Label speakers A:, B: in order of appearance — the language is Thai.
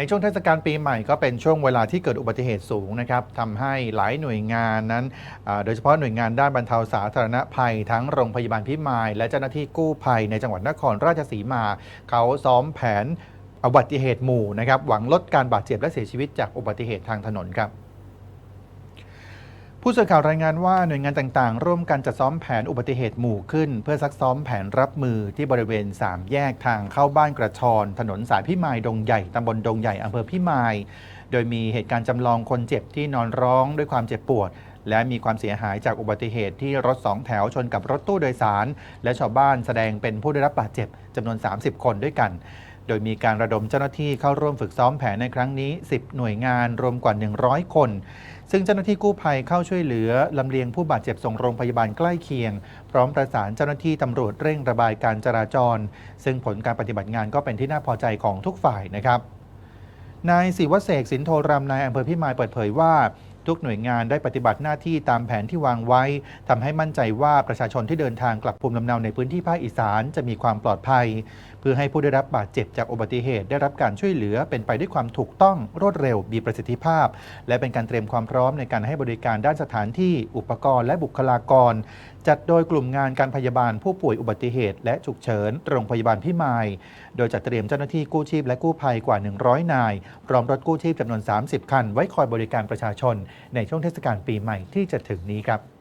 A: ในช่วงเทศกาลปีใหม่ก็เป็นช่วงเวลาที่เกิดอุบัติเหตุสูงนะครับทำให้หลายหน่วยงานนั้น โดยเฉพาะหน่วยงานด้านบรรเทาสาธารณภัย ทั้งโรงพยาบาลพิมาย และเจ้าหน้าที่กู้ภัยในจังหวัดนครราชสีมา เขาซ้อมแผนอุบัติเหตุหมู่นะครับหวังลดการบาดเจ็บและเสียชีวิตจากอุบัติเหตุทางถนนครับ ผู้สื่อข่าวรายงานว่าหน่วยงานต่างๆ ร่วมกันจัดซ้อมแผนอุบัติเหตุหมู่ขึ้น เพื่อซักซ้อมแผนรับมือที่บริเวณ 3 แยกทางเข้าบ้านกระชอน ถนนสายพิมายดงใหญ่ตำบลดงใหญ่อำเภอพิมาย โดยมีเหตุการณ์จำลองคนเจ็บที่นอนร้องด้วยความเจ็บปวด และมีความเสียหายจากอุบัติเหตุที่รถสองแถวชนกับรถตู้โดยสาร และชาวบ้านแสดงเป็นผู้ได้รับบาดเจ็บจำนวน 30 คนด้วยกัน โดยมีการระดมเจ้าหน้าที่เข้าร่วมฝึกซ้อมแผนในครั้งนี้ 10 หน่วยงานรวมกว่า 100 คน ซึ่งเจ้าหน้าที่กู้ภัยเข้าช่วยเหลือลำเลียงผู้บาดเจ็บส่งโรงพยาบาลใกล้เคียง พร้อมประสานเจ้าหน้าที่ตำรวจเร่งระบายการจราจร ซึ่งผลการปฏิบัติงานก็เป็นที่น่าพอใจของทุกฝ่ายนะครับนายศิวเสกสินโทรำนายอำเภอพิมายเปิดเผยว่า ทุกหน่วยงานได้ปฏิบัติหน้าที่ตามแผนที่วางไว้ทำให้มั่นใจว่าประชาชนที่เดินทางกลับภูมิลำเนาในพื้นที่ภาคอีสานจะมีความปลอดภัย เพื่อให้ผู้ได้รับบาดเจ็บจากอุบัติเหตุได้รับการช่วยเหลือเป็นไปด้วยความถูกต้องรวดเร็วมีประสิทธิภาพ และเป็นการเตรียมความพร้อมในการให้บริการด้านสถานที่อุปกรณ์และบุคลากรจัดโดยกลุ่มงานการพยาบาลผู้ป่วยอุบัติเหตุ และฉุกเฉินโรงพยาบาลพิมาย โดยจัดเตรียมเจ้าหน้าที่กู้ชีพและกู้ภัยกว่า 100 นาย พร้อมรถกู้ชีพจำนวน 30 คัน ไว้คอยบริการประชาชน ในช่วงเทศกาลปีใหม่ที่จะถึงนี้ครับ